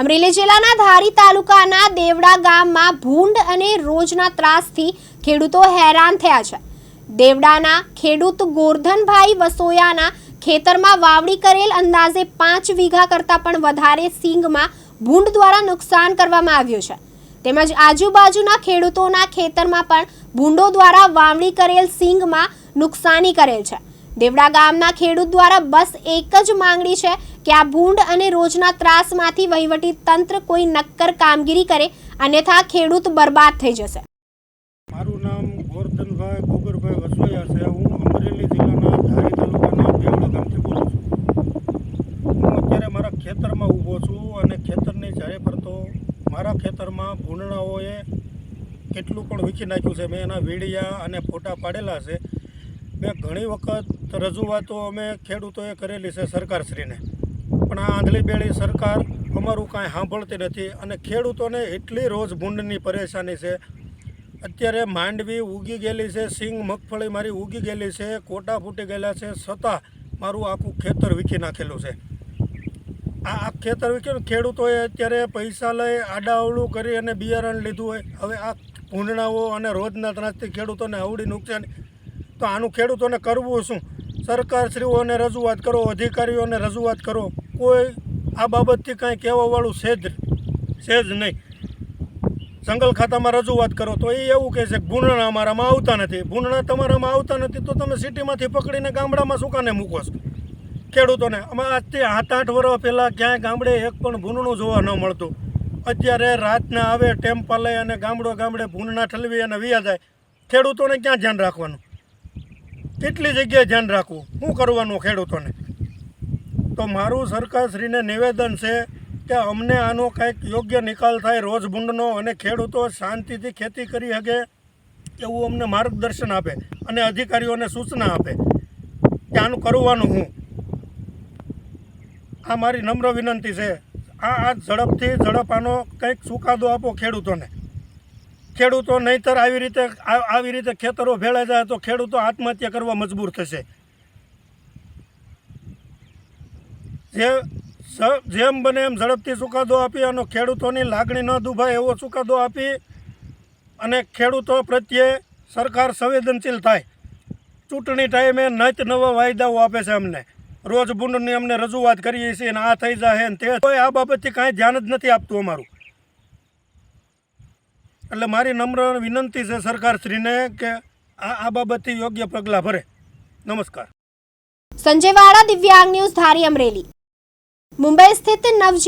અમરેલી જિલ્લાના ધારી તાલુકાના દેવડા ગામમાં ભૂંડ અને રોજના ત્રાસથી ખેડૂતો હેરાન થયા છે. દેવડાના ખેડૂત ગોરધનભાઈ વસોયાના ખેતરમાં વાવણી કરેલ અંદાજે પાંચ વીઘા કરતાં પણ વધારે સિંગમાં ભૂંડ દ્વારા નુકસાન કરવામાં આવ્યું છે. તેમજ આજુબાજુના ખેડૂતોના ખેતરમાં પણ ભૂંડો દ્વારા વાવણી કરેલ સિંગમાં નુકસાની કરેલ છે. દેવડા ગામના ખેડૂત દ્વારા બસ એક જ માંગણી છે કે આ ભૂંડ અને રોજના ત્રાસમાંથી વહીવટી તંત્ર કોઈ નક્કર કામગીરી કરે, અન્યથા ખેડૂત બરબાદ થઈ જશે. મારું નામ ગોરધનભાઈ ગોગરભાઈ વસોયા છે. હું અમરેલી જિલ્લાના ધારી તાલુકાના દેવડા ગામથી બોલું છું. હું અત્યારે મારા ખેતરમાં ઊભો છું અને ખેતરની ચારે ફરતો મારા ખેતરમાં ભૂંડણાઓએ કેટલું પણ વીખી નાખ્યું છે. મેં એના વિડીયા અને ફોટા પાડેલા છે. મેં ઘણી વખત રજૂઆતો અમે ખેડૂતોએ કરેલી છે સરકારશ્રીને. પણ આ આંધળી બેળી સરકાર અમારું કાંઈ સાંભળતી નથી અને ખેડૂતોને એટલી રોજ ભૂંડની પરેશાની છે. અત્યારે માંડવી ઉગી ગયેલી છે, સિંગ મગફળી મારી ઉગી ગયેલી છે, કોટા ફૂટી ગયેલા છે, છતાં મારું આખું ખેતર વીખી નાખેલું છે. આ આ ખેતર વીખ્યું ખેડૂતોએ અત્યારે પૈસા લઈ આડાવડું કરી અને બિયારણ લીધું હોય. હવે આ ભૂંડણાઓ અને રોજના ત્રાસથી ખેડૂતોને આવડી નુકસાન તો આનું ખેડૂતોને કરવું શું? સરકારશ્રીઓને રજૂઆત કરો, અધિકારીઓને રજૂઆત કરો. કોઈ આ બાબતથી કાંઈ કહેવાવાળું છે જ છે જ નહીં. જંગલ ખાતામાં રજૂઆત કરો તો એ એવું કહે છે કે ભૂંડણા અમારામાં આવતા નથી. ભૂંડણા તમારામાં આવતા નથી તો તમે સિટીમાંથી પકડીને ગામડામાં સુકાને કાને મૂકો છો? ખેડૂતોને, અમે આજથી સાત આઠ વર્ષ પહેલાં ક્યાંય ગામડે એક પણ ભૂંડણું જોવા ન મળતું. અત્યારે રાતના આવે ટેમ્પા લઈ અને ગામડો ગામડે ભૂંડણા ઠલવી અને વ્યા જાય. ખેડૂતોને ક્યાં ધ્યાન રાખવાનું? કેટલી જગ્યાએ ધ્યાન રાખવું. શું કરવાનું ખેડૂતોને. તો મારું સરકારશ્રીને નિવેદન છે કે અમને આનો કંઈક યોગ્ય નિકાલ થાય રોજ ભૂંડનો અને ખેડૂતો શાંતિથી ખેતી કરી શકે એવું અમને માર્ગદર્શન આપે અને અધિકારીઓને સૂચના આપે. કે આનું કરવાનું હું. આ મારી નમ્ર વિનંતી છે. આ આ ઝડપથી ઝડપ આનો કંઈક ચુકાદો આપો ખેડૂતોને. ખેડૂતો નહીંતર આવી રીતે આવી રીતે ખેતરો ભેળાઈ જાય તો ખેડૂતો આત્મહત્યા કરવા મજબૂર થશે. જે જેમ બને એમ ઝડપથી ચુકાદો આપી અને ખેડૂતોની લાગણી ન દુભાય એવો ચુકાદો આપી અને ખેડૂતો પ્રત્યે સરકાર સંવેદનશીલ થાય. ચૂંટણી ટાઈમે નત નવા વાયદાઓ આપે છે અમને. રોજ બુંડની અમને રજૂઆત કરીએ છીએ અને આ થઈ જાય ને તે કોઈ આ બાબતથી કાંઈ ધ્યાન જ નથી આપતું અમારું. એટલે મારી નમ્ર વિનંતી છે સરકારશ્રીને કે આ આ બાબતથી યોગ્ય પગલાં ભરે. નમસ્કાર. સંજય વાળા દિવ્યાંગ ન્યૂઝ ધારી અમરેલી. મુંબઈ સ્થિત નવજી